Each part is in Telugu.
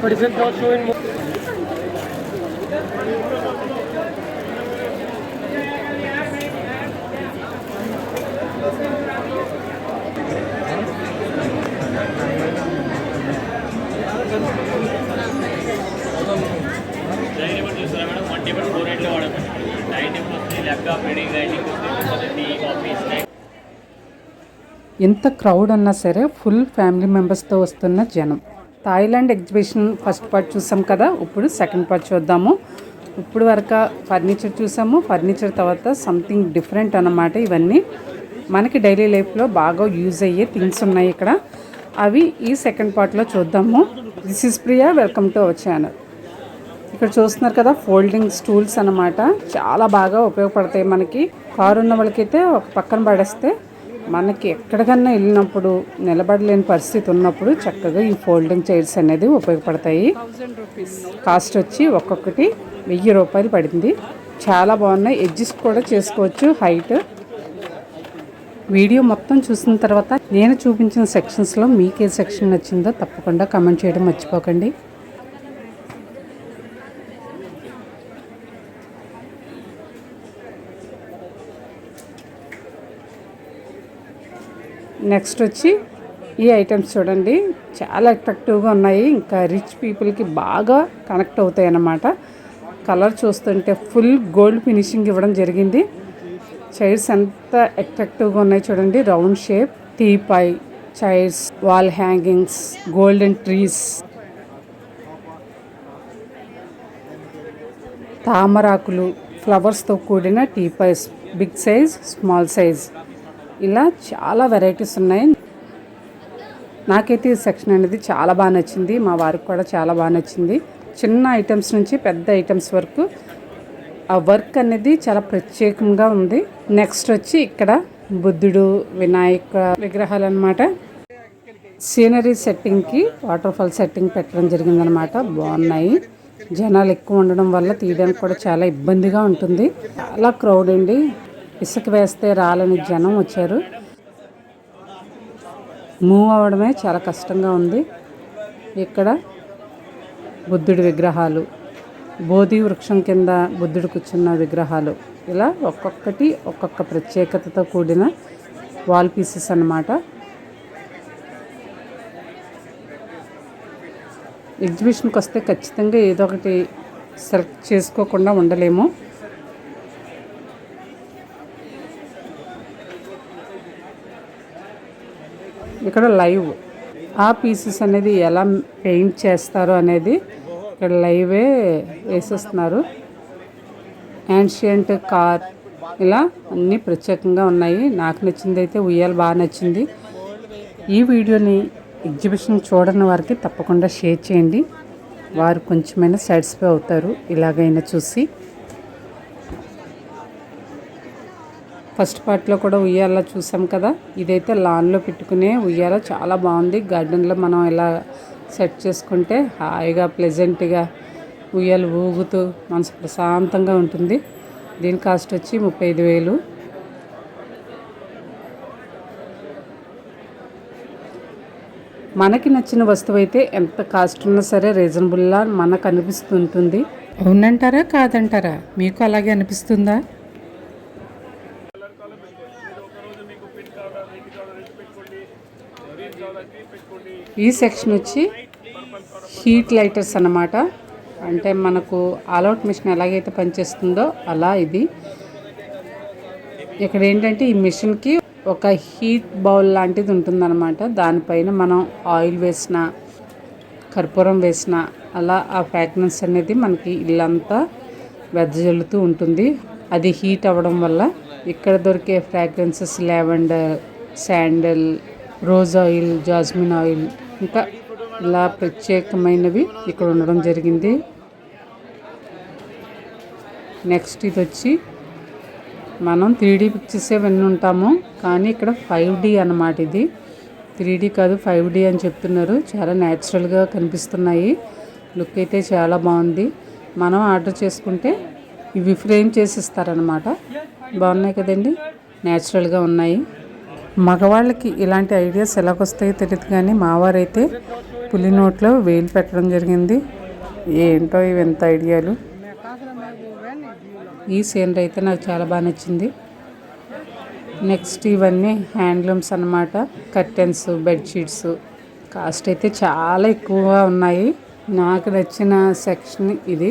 But is it not showing more? ఎంత క్రౌడ్ అన్నా సరే ఫుల్ ఫ్యామిలీ మెంబర్స్తో వస్తున్న జనం థాయిలాండ్ ఎగ్జిబిషన్ ఫస్ట్ పార్ట్ చూసాం కదా ఇప్పుడు సెకండ్ పార్ట్ చూద్దాము. ఇప్పుడు వరకు ఫర్నిచర్ చూసాము ఫర్నిచర్ తర్వాత సంథింగ్ డిఫరెంట్ అన్నమాట ఇవన్నీ. మనకి డైలీ లైఫ్లో బాగా యూజ్ అయ్యే థింగ్స్ ఉన్నాయి ఇక్కడ. అవి ఈ సెకండ్ పార్ట్లో చూద్దాము. This is Priya welcome to our channel. ఇక్కడ చూస్తున్నారు కదా ఫోల్డింగ్ స్టూల్స్ అన్నమాట. చాలా బాగా ఉపయోగపడతాయి మనకి. కారు ఉన్న వాళ్ళకైతే ఒక పక్కన పడేస్తే మనకి ఎక్కడికన్నా వెళ్ళినప్పుడు నిలబడలేని పరిస్థితి ఉన్నప్పుడు చక్కగా ఈ ఫోల్డింగ్ చైర్స్ అనేది ఉపయోగపడతాయి. కాస్ట్ వచ్చి ఒక్కొక్కటి వెయ్యి రూపాయలు పడింది. చాలా బాగున్నాయి. ఎడ్జెస్ కూడా చేసుకోవచ్చు. హైట్. వీడియో మొత్తం చూసిన తర్వాత నేను చూపించిన సెక్షన్స్లో మీకు ఏ సెక్షన్ నచ్చిందో తప్పకుండా కమెంట్ చేయడం మర్చిపోకండి. నెక్స్ట్ వచ్చి ఈ ఐటమ్స్ చూడండి. చాలా అట్రాక్టివ్గా ఉన్నాయి. ఇంకా రిచ్ పీపుల్కి బాగా కనెక్ట్ అవుతాయి అన్నమాట. కలర్ చూస్తుంటే ఫుల్ గోల్డ్ ఫినిషింగ్ ఇవ్వడం జరిగింది. చైర్స్ ఎంత అట్రాక్టివ్గా ఉన్నాయి చూడండి. Round shape teapoy chairs wall hangings golden trees తామరాకులు ఫ్లవర్స్తో కూడిన teapoys big size small size ఇలా చాలా వెరైటీస్ ఉన్నాయి. నాకైతే ఈ సెక్షన్ అనేది చాలా బాగా నచ్చింది. మా వారికి కూడా చాలా బాగా నచ్చింది. చిన్న ఐటమ్స్ నుంచి పెద్ద ఐటమ్స్ వరకు ఆ వర్క్ అనేది చాలా ప్రత్యేకంగా ఉంది. నెక్స్ట్ వచ్చి ఇక్కడ బుద్ధుడు వినాయక విగ్రహాలు అనమాట సీనరీ సెట్టింగ్కి వాటర్ ఫాల్ సెట్టింగ్ పెట్టడం జరిగిందనమాట బాగున్నాయి. జనాలు ఎక్కువ ఉండడం వల్ల తీయడానికి కూడా చాలా ఇబ్బందిగా ఉంటుంది. చాలా క్రౌడ్ అండి. ఇసుక వేస్తే రాలని జనం వచ్చారు. మూవ్ అవ్వడమే చాలా కష్టంగా ఉంది. ఇక్కడ బుద్ధుడి విగ్రహాలు బోధి వృక్షం కింద బుద్ధుడు కూర్చున్న విగ్రహాలు. ఇలా ఒక్కొక్కటి ఒక్కొక్క ప్రత్యేకతతో కూడిన వాల్ పీసెస్ అన్నమాట. ఎగ్జిబిషన్కి వస్తే ఖచ్చితంగా ఏదో ఒకటి సెలెక్ట్ చేసుకోకుండా ఉండలేము. ఇక్కడ లైవ్. ఆ పీసెస్ అనేది ఎలా పెయింట్ చేస్తారు అనేది ఇక్కడ లైవే వేసేస్తున్నారు. యాన్షియంట్ కార్ ఇలా అన్నీ ప్రత్యేకంగా ఉన్నాయి. నాకు నచ్చింది అయితే ఉయ్యాల బాగా నచ్చింది. ఈ వీడియోని ఎగ్జిబిషన్ చూడని వారికి తప్పకుండా షేర్ చేయండి. వారు కొంచెమైనా సాటిస్ఫై అవుతారు. ఇలాగైనా చూసి. ఫస్ట్ పార్ట్లో కూడా ఉయ్యాల చూసాం కదా. ఇదైతే లాన్లో పెట్టుకునే ఉయ్యాల. చాలా బాగుంది. గార్డెన్లో మనం ఇలా సెట్ చేసుకుంటే హాయిగా ప్లెజెంట్గా ఉయ్యాలు ఊగుతూ మనసు ప్రశాంతంగా ఉంటుంది. దీని కాస్ట్ వచ్చి ముప్పై ఐదు వేలు. మనకి నచ్చిన వస్తువు అయితే ఎంత కాస్ట్ ఉన్నా సరే రీజనబుల్లా మనకు అనిపిస్తుంటుంది. అవునంటారా? కాదంటారా? మీకు అలాగే అనిపిస్తుందా? ఈ సెక్షన్ వచ్చి హీట్ లైటర్స్ అన్నమాట. అంటే మనకు ఆల్అవుట్ మిషన్ ఎలాగైతే పనిచేస్తుందో అలా ఇది. ఇక్కడ ఏంటంటే ఈ మిషన్కి ఒక హీట్ బౌల్ లాంటిది ఉంటుందన్నమాట. దానిపైన మనం ఆయిల్ వేసిన కర్పూరం వేసిన అలా ఆ ఫ్రాగ్రెన్స్ అనేది మనకి ఇల్లంతా వెదజల్లుతూ ఉంటుంది. అది హీట్ అవ్వడం వల్ల ఇక్కడ దొరికే fragrances lavender sandal rose oil jasmine oil ఇంకా ఇలా ప్రత్యేకమైనవి ఇక్కడ ఉండడం జరిగింది. నెక్స్ట్ ఇది వచ్చి మనం త్రీ డీ పిక్చర్సే విని ఉంటాము కానీ ఇక్కడ ఫైవ్ డీ అన్నమాట ఇది. త్రీ డీ కాదు ఫైవ్ డీ అని చెప్తున్నారు. చాలా న్యాచురల్గా కనిపిస్తున్నాయి. లుక్ అయితే చాలా బాగుంది. మనం ఆర్డర్ చేసుకుంటే ఇవి ఫ్రేమ్ చేసి ఇస్తారనమాట బాగున్నాయి కదండి? న్యాచురల్గా ఉన్నాయి. మగవాళ్ళకి ఇలాంటి ఐడియాస్ ఎలాగొస్తాయో తెలియదు కానీ మావారైతే పులి నోట్లో వేలు పెట్టడం జరిగింది. ఏంటో ఇవి ఎంత ఐడియాలు. ఈ సీనరీ అయితే నాకు చాలా బాగా నచ్చింది. నెక్స్ట్ ఇవన్నీ హ్యాండ్లూమ్స్ అన్నమాట. కర్టెన్స్ బెడ్షీట్స్ కాస్ట్ అయితే చాలా ఎక్కువగా ఉన్నాయి. నాకు నచ్చిన సెక్షన్ ఇది.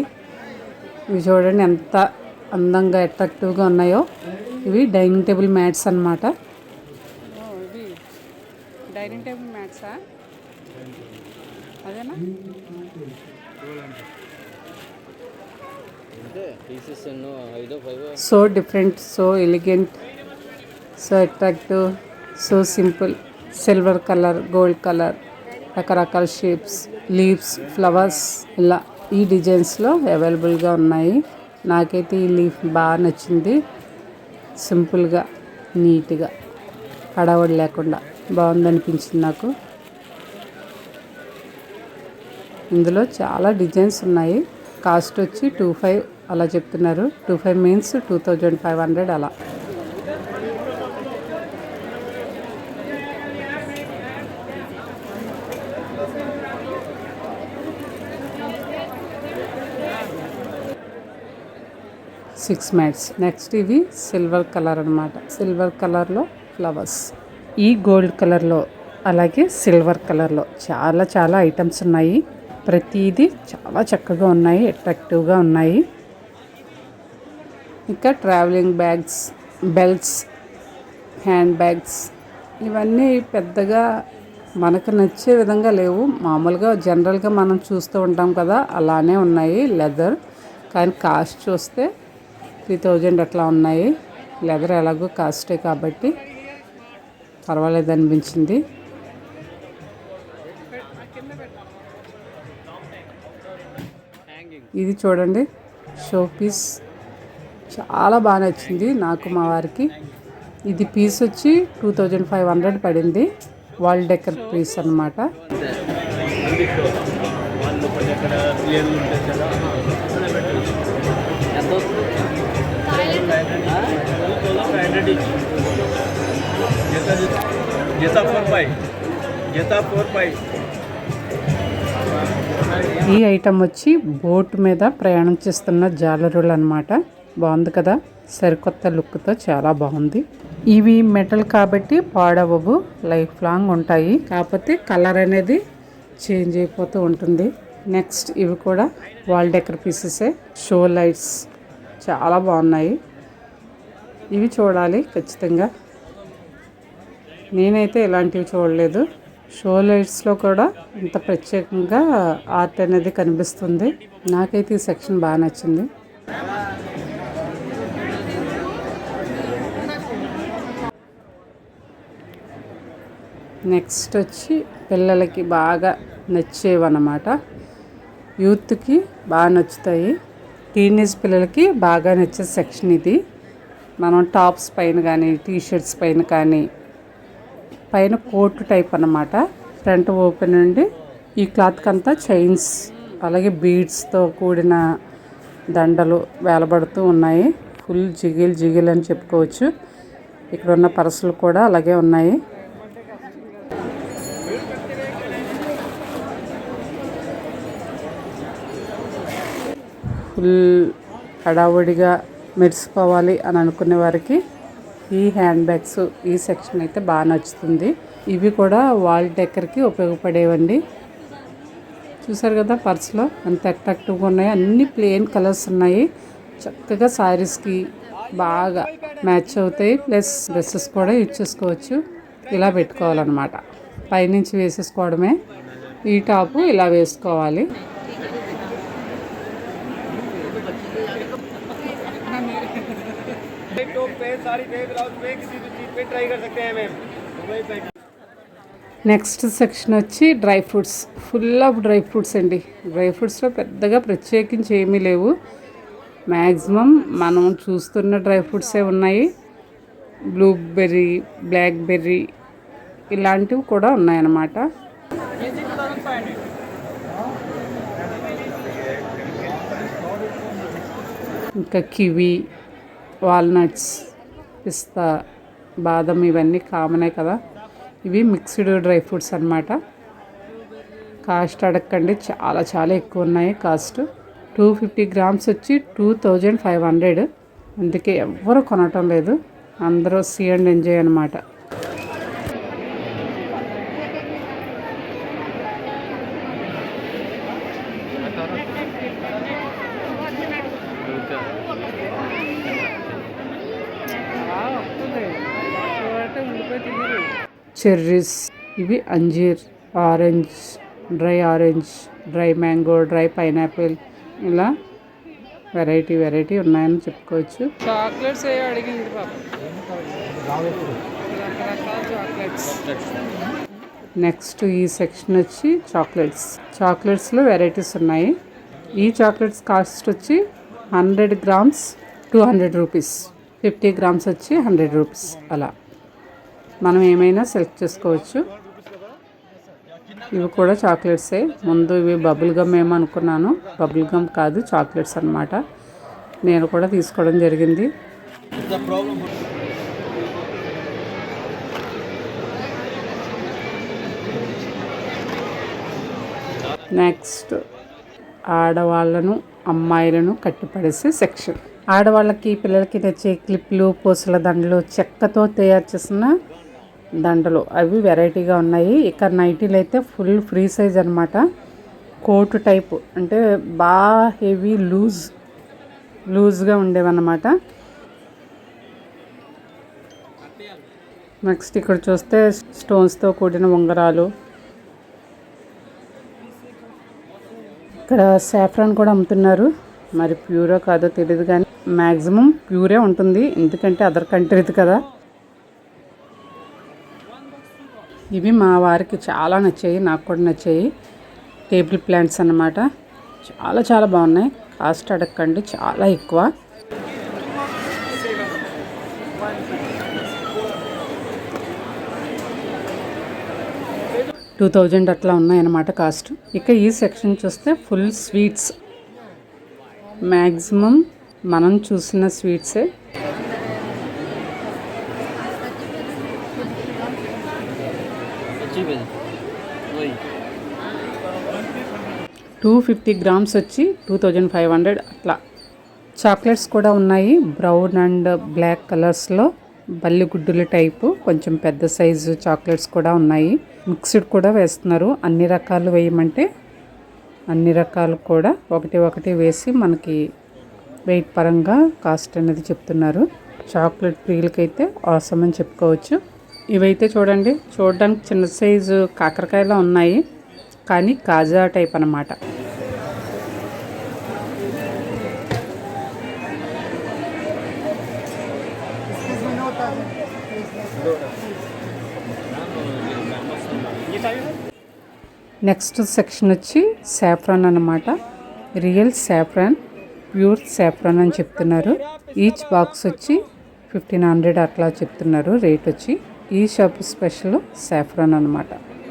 ఇవి చూడండి ఎంత అందంగా అట్రాక్టివ్గా ఉన్నాయో. ఇవి డైనింగ్ టేబుల్ మ్యాట్స్ అన్నమాట. డైనింగ్ టేబుల్ మ్యాట్సా? అదేనా? So different so elegant so attractive so simple. Silver colour gold colour రకరకాల షేప్స్ లీవ్స్ ఫ్లవర్స్ ఇలా ఈ డిజైన్స్లో అవైలబుల్గా ఉన్నాయి. నాకైతే ఈ లీఫ్ బాగా నచ్చింది. సింపుల్గా నీట్గా హడావడి లేకుండా. బాగుందనిపించింది నాకు. ఇందులో చాలా డిజైన్స్ ఉన్నాయి. కాస్ట్ వచ్చి టూ ఫైవ్ అలా చెప్తున్నారు. Two five means two thousand five hundred అలా. Six mats. నెక్స్ట్ ఇవి సిల్వర్ కలర్ అనమాట సిల్వర్ కలర్లో ఫ్లవర్స్. ఈ గోల్డ్ కలర్లో అలాగే సిల్వర్ కలర్లో చాలా చాలా ఐటమ్స్ ఉన్నాయి. ప్రతిదీ చాలా చక్కగా ఉన్నాయి అట్రాక్టివ్గా ఉన్నాయి. ఇంకా travelling bags belts hand bags ఇవన్నీ పెద్దగా మనకు నచ్చే విధంగా లేవు. మామూలుగా జనరల్గా మనం చూస్తూ ఉంటాం కదా అలానే ఉన్నాయి. లెదర్ కానీ కాస్ట్ చూస్తే త్రీ థౌజండ్ అట్లా ఉన్నాయి. లెదర్ ఎలాగో కాస్టే కాబట్టి పర్వాలేదు అనిపించింది. ఇది చూడండి షో పీస్ చాలా బాగా నచ్చింది నాకు మా వారికి. ఇది పీస్ వచ్చి టూ థౌజండ్ ఫైవ్ హండ్రెడ్ పడింది. వాల్ డెకర్ పీస్ అనమాట ఎంత జత ఫోర్ ఫైవ్ జత ఫోర్ ఫైవ్ ఈ ఐటమ్ వచ్చి బోట్ మీద ప్రయాణం చేస్తున్న జాలరులు అనమాట బాగుంది కదా? సరికొత్త లుక్తో చాలా బాగుంది. ఇవి మెటల్ కాబట్టి పాడవవు లైఫ్ లాంగ్ ఉంటాయి. కాకపోతే కలర్ అనేది చేంజ్ అయిపోతూ ఉంటుంది. నెక్స్ట్ ఇవి కూడా వాల్ డెకర్ పీసెసే. షో లైట్స్ చాలా బాగున్నాయి. ఇవి చూడాలి ఖచ్చితంగా. నేనైతే ఇలాంటివి చూడలేదు. షో లైట్స్లో కూడా ఇంత ప్రత్యేకంగా ఆర్ట్ అనేది కనిపిస్తుంది. నాకైతే ఈ సెక్షన్ బాగా నచ్చింది. నెక్స్ట్ వచ్చి పిల్లలకి బాగా నచ్చేవన్నమాట. యూత్కి బాగా నచ్చుతాయి. టీనేజ్ పిల్లలకి బాగా నచ్చే సెక్షన్ ఇది. మనం టాప్స్ పైన కానీ టీషర్ట్స్ పైన కానీ పైన కోట్ టైప్ అన్నమాట. ఫ్రంట్ ఓపెన్ ఉండి ఈ క్లాత్కి అంతా చైన్స్ అలాగే బీడ్స్తో కూడిన దండలు వేలబడుతూ ఉన్నాయి. ఫుల్ జిగిల్ జిగిల్ అని చెప్పుకోవచ్చు. ఇక్కడ ఉన్న పర్సులు కూడా అలాగే ఉన్నాయి. ఫుల్ హడావుడిగా మెరిసిపోవాలి అని అనుకునే వారికి ఈ హ్యాండ్ బ్యాగ్స్ ఈ సెక్షన్ అయితే బాగా నచ్చుతుంది. ఇవి కూడా వాల్ డెకర్కి ఉపయోగపడేవండి. చూసారు కదా పర్స్లో ఎంత అట్రాక్టివ్గా ఉన్నాయి అన్ని ప్లెయిన్ కలర్స్ ఉన్నాయి. చక్కగా శారీస్కి బాగా మ్యాచ్ అవుతాయి. ప్లస్ డ్రెస్సెస్ కూడా యూజ్ చేసుకోవచ్చు. ఇలా పెట్టుకోవాలన్నమాట. పైనుంచి వేసేసుకోవడమే. ఈ టాపు ఇలా వేసుకోవాలి. टॉप पे साड़ी पे ब्लाउज पे किसी भी चीज पे ट्राई कर सकते हैं मैम दुबई पे నెక్స్ట్ సెక్షన్ వచ్చి dry fruits full of dry fruits అండి డ్రై ఫ్రూట్స్లో పెద్దగా ప్రత్యేకించి ఏమీ లేవు మ్యాక్సిమం మనం చూస్తున్న డ్రై ఫ్రూట్సే ఉన్నాయి బ్లూబెర్రీ బ్లాక్బెర్రీ ఇలాంటివి కూడా ఉన్నాయన్నమాట ఇంకా కివి వాల్నట్స్ పిస్తా బాదం ఇవన్నీ కామనే కదా. ఇవి మిక్స్డ్ డ్రై ఫ్రూట్స్ అన్నమాట. కాస్ట్ అడగండి చాలా చాలా ఎక్కువ ఉన్నాయి కాస్ట్. టూ ఫిఫ్టీ గ్రామ్స్ వచ్చి టూ థౌజండ్ ఫైవ్ హండ్రెడ్. అందుకే ఎవ్వరు కొనటం లేదు. అందరూ సీ అండ్ ఎంజాయ్ అనమాట చెర్రీస్. ఇవి అంజీర్ orange dry orange dry mango dry pineapple ఇలా వెరైటీ వెరైటీ ఉన్నాయని చెప్పుకోవచ్చు. చాక్లెట్స్ ఏ అడిగింది నెక్స్ట్ ఈ సెక్షన్ వచ్చి చాక్లెట్స్. చాక్లెట్స్లో వెరైటీస్ ఉన్నాయి. ఈ చాక్లెట్స్ కాస్ట్ వచ్చి hundred grams two hundred rupees. Fifty grams వచ్చి హండ్రెడ్ రూపీస్ అలా. మనం ఏమైనా సెలెక్ట్ చేసుకోవచ్చు. ఇవి కూడా చాక్లెట్సే ముందు ఇవి బబుల్ గమ్ ఏమో అనుకున్నాను. బబుల్ గమ్ కాదు చాక్లెట్స్ అన్నమాట. నేను కూడా తీసుకోవడం జరిగింది. నెక్స్ట్ ఆడవాళ్ళను అమ్మాయిలను కట్టిపడేసే సెక్షన్ ఆడవాళ్ళకి పిల్లలకి తెచ్చే క్లిప్లు పూసల దండలు చెక్కతో తయారు చేసిన దండలు. అవి వెరైటీగా ఉన్నాయి. ఇక్కడ నైటీలు అయితే ఫుల్ ఫ్రీ సైజ్ అనమాట కోటు టైప్. అంటే బాగా హెవీ లూజ్ లూజ్గా ఉండేవన్నమాట. నెక్స్ట్ ఇక్కడ చూస్తే స్టోన్స్తో కూడిన ఉంగరాలు. ఇక్కడ సాఫ్రాన్ కూడా అమ్ముతున్నారు. మరి ప్యూరో కాదో తెలియదు కానీ మ్యాక్సిమం ప్యూరే ఉంటుంది. ఎందుకంటే అదర్ కంట్రీది కదా. ఇవి మా వారికి చాలా నచ్చాయి నాకు కూడా నచ్చాయి. టేబుల్ ప్లాంట్స్ అన్నమాట. చాలా చాలా బాగున్నాయి. కాస్ట్ అడగండి చాలా ఎక్కువ. టూ థౌజండ్ అట్లా ఉన్నాయన్నమాట కాస్ట్. ఇక ఈ సెక్షన్ చూస్తే ఫుల్ స్వీట్స్. మ్యాక్సిమం మనం చూసిన స్వీట్సే. టూ ఫిఫ్టీ గ్రామ్స్ వచ్చి టూ థౌజండ్ ఫైవ్ హండ్రెడ్ అట్లా. చాక్లెట్స్ కూడా ఉన్నాయి. బ్రౌన్ అండ్ బ్లాక్ కలర్స్లో బల్లిగుడ్డుల టైపు కొంచెం పెద్ద సైజు చాక్లెట్స్ కూడా ఉన్నాయి. మిక్స్డ్ కూడా వేస్తున్నారు. అన్ని రకాలు వేయమంటే అన్ని రకాలు కూడా ఒకటి ఒకటి వేసి మనకి వెయిట్ పరంగా కాస్ట్ అనేది చెప్తున్నారు. చాక్లెట్ ప్రియులకైతే అవసరం అని చెప్పుకోవచ్చు. ఇవైతే చూడండి చూడడానికి చిన్న సైజు కాకరకాయలా ఉన్నాయి. కానీ కాజా టైప్ అన్నమాట. నెక్స్ట్ సెక్షన్ వచ్చి సాఫ్రాన్ అన్నమాట. రియల్ సాఫ్రాన్ ప్యూర్ సాఫ్రాన్ అని చెప్తున్నారు. ఈచ్ బాక్స్ వచ్చి ఫిఫ్టీన్ హండ్రెడ్ అట్లా చెప్తున్నారు రేట్ వచ్చి. ఈ షాప్ స్పెషల్ సాఫ్రాన్ అనమాట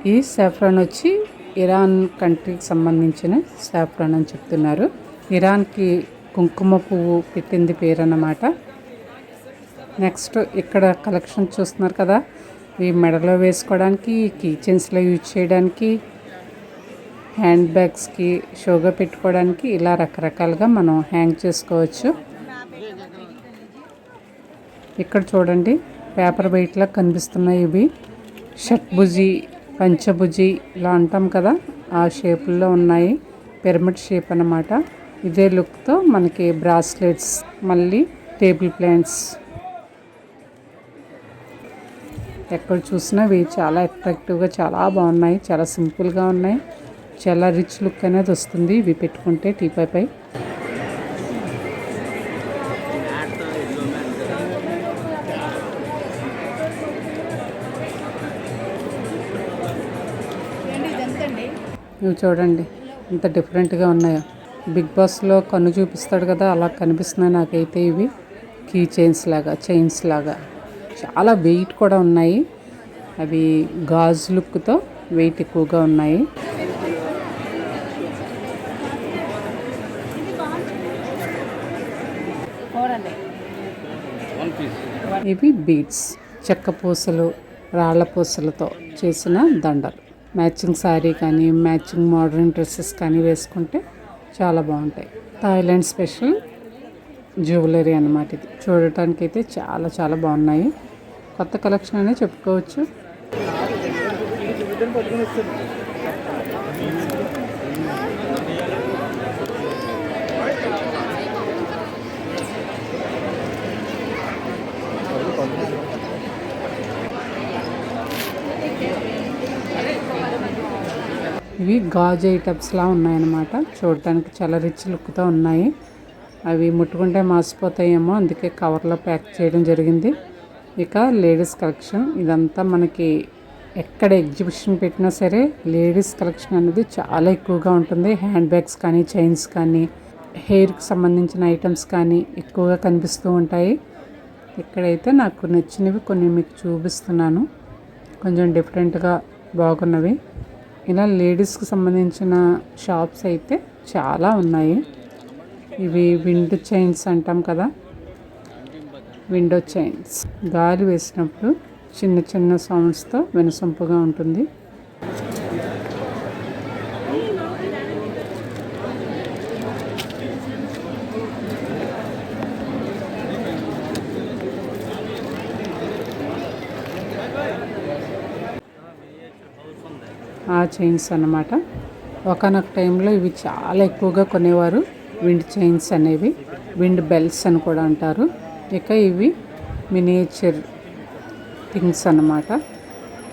ఈ సాఫ్రాన్ వచ్చి ఇరాన్ కంట్రీకి సంబంధించిన సాఫ్రాన్ అని చెప్తున్నారు. ఇరాన్కి కుంకుమ పువ్వు పెట్టింది పేరు అన్నమాట. నెక్స్ట్ ఇక్కడ కలెక్షన్ చూస్తున్నారు కదా. ఈ మెడలో వేసుకోవడానికి కీ చైన్స్లో యూజ్ చేయడానికి హ్యాండ్ బ్యాగ్స్కి షోగా పెట్టుకోవడానికి ఇలా రకరకాలుగా మనం హ్యాంగ్ చేసుకోవచ్చు. ఇక్కడ చూడండి పేపర్ వెయిట్లా కనిపిస్తున్నాయి ఇవి. షట్భుజి పంచభుజి ఇలా అంటాం కదా ఆ షేపుల్లో ఉన్నాయి. పిరమిడ్ షేప్ అన్నమాట. ఇదే లుక్తో మనకి బ్రాస్లెట్స్ మళ్ళీ టేబుల్ ప్లాంట్స్. ఎక్కడ చూసినా ఇవి చాలా అట్రాక్టివ్గా చాలా బాగున్నాయి చాలా సింపుల్గా ఉన్నాయి. చాలా రిచ్ లుక్ అనేది వస్తుంది. ఇవి పెట్టుకుంటే టీపై పై ఇవి చూడండి ఇంత డిఫరెంట్గా ఉన్నాయో. బిగ్ బాస్లో కన్ను చూపిస్తాడు కదా అలా కనిపిస్తున్నాయి నాకైతే ఇవి. కీ చైన్స్ లాగా చైన్స్ లాగా. చాలా వెయిట్ కూడా ఉన్నాయి. అవి గాజు లుక్తో వెయిట్ ఎక్కువగా ఉన్నాయి. ఇవి బీడ్స్ చెక్క పూసలు రాళ్ళ పూసలతో చేసిన దండలు. మ్యాచింగ్ శారీ కానీ మ్యాచింగ్ మోడర్న్ డ్రెస్సెస్ కానీ వేసుకుంటే చాలా బాగుంటాయి. థాయిలాండ్ స్పెషల్ జ్యువెలరీ అన్నమాట ఇది. చూడటానికి అయితే చాలా చాలా బాగున్నాయి. కొత్త కలెక్షన్ అనే చెప్పుకోవచ్చు. ఇవి గాజు ఐటమ్స్లా ఉన్నాయన్నమాట. చూడటానికి చాలా రిచ్ లుక్తో ఉన్నాయి. అవి ముట్టుకుంటే మాసిపోతాయేమో అందుకే కవర్లో ప్యాక్ చేయడం జరిగింది. ఇక లేడీస్ కలెక్షన్. ఇదంతా మనకి ఎక్కడ ఎగ్జిబిషన్ పెట్టినా సరే లేడీస్ కలెక్షన్ అనేది చాలా ఎక్కువగా ఉంటుంది. హ్యాండ్ బ్యాగ్స్ కానీ చైన్స్ కానీ హెయిర్కి సంబంధించిన ఐటమ్స్ కానీ ఎక్కువగా కనిపిస్తూ ఉంటాయి. ఇక్కడైతే నాకు నచ్చినవి కొన్ని మీకు చూపిస్తున్నాను. కొంచెం డిఫరెంట్గా బాగున్నవి. ఇలా లేడీస్కి సంబంధించిన షాప్స్ అయితే చాలా ఉన్నాయి. ఇవి విండో చైన్స్ అంటాం కదా? Window chains. గాలి వేసినప్పుడు చిన్న చిన్న సౌండ్స్తో వినసొంపుగా ఉంటుంది. చైన్స్ అన్నమాట. ఒకనొక టైంలో ఇవి చాలా ఎక్కువగా కొనేవారు. విండ్ చైన్స్ అనేవి. విండ్ బెల్స్ అని కూడా అంటారు. ఇక ఇవి మినియేచర్ థింగ్స్ అన్నమాట.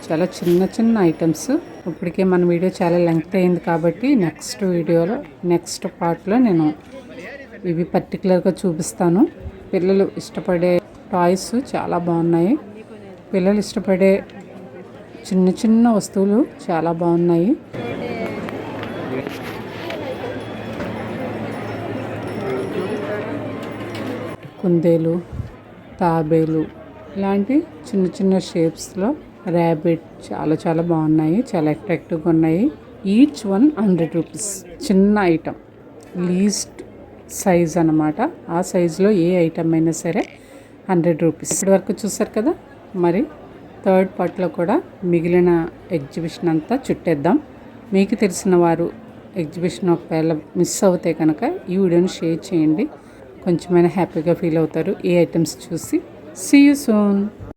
చాలా చిన్న చిన్న ఐటమ్స్ ఇప్పటికే మన వీడియో చాలా లెంగ్త్ అయింది కాబట్టి నెక్స్ట్ వీడియోలో నెక్స్ట్ పార్ట్లో నేను ఇవి పర్టికులర్గా చూపిస్తాను. పిల్లలు ఇష్టపడే టాయ్స్ చాలా బాగున్నాయి. పిల్లలు ఇష్టపడే చిన్న చిన్న వస్తువులు చాలా బాగున్నాయి. కుందేలు తాబేలు ఇలాంటి చిన్న చిన్న షేప్స్లో ర్యాబిట్ చాలా చాలా బాగున్నాయి చాలా అట్రాక్టివ్గా ఉన్నాయి. ఈచ్ వన్ హండ్రెడ్ రూపీస్ చిన్న ఐటమ్ లీస్ట్ సైజ్ అన్నమాట. ఆ సైజులో ఏ ఐటమ్ అయినా సరే హండ్రెడ్ రూపీస్ ఇప్పటి వరకు చూసారు కదా? మరి థర్డ్ పార్ట్లో కూడా మిగిలిన ఎగ్జిబిషన్ అంతా చుట్టేద్దాం. మీకు తెలిసిన వారు ఎగ్జిబిషన్ ఒకవేళ మిస్ అవుతే కనుక ఈ వీడియోని షేర్ చేయండి. కొంచెమైనా హ్యాపీగా ఫీల్ అవుతారు. ఈ ఐటమ్స్ చూసి. See you son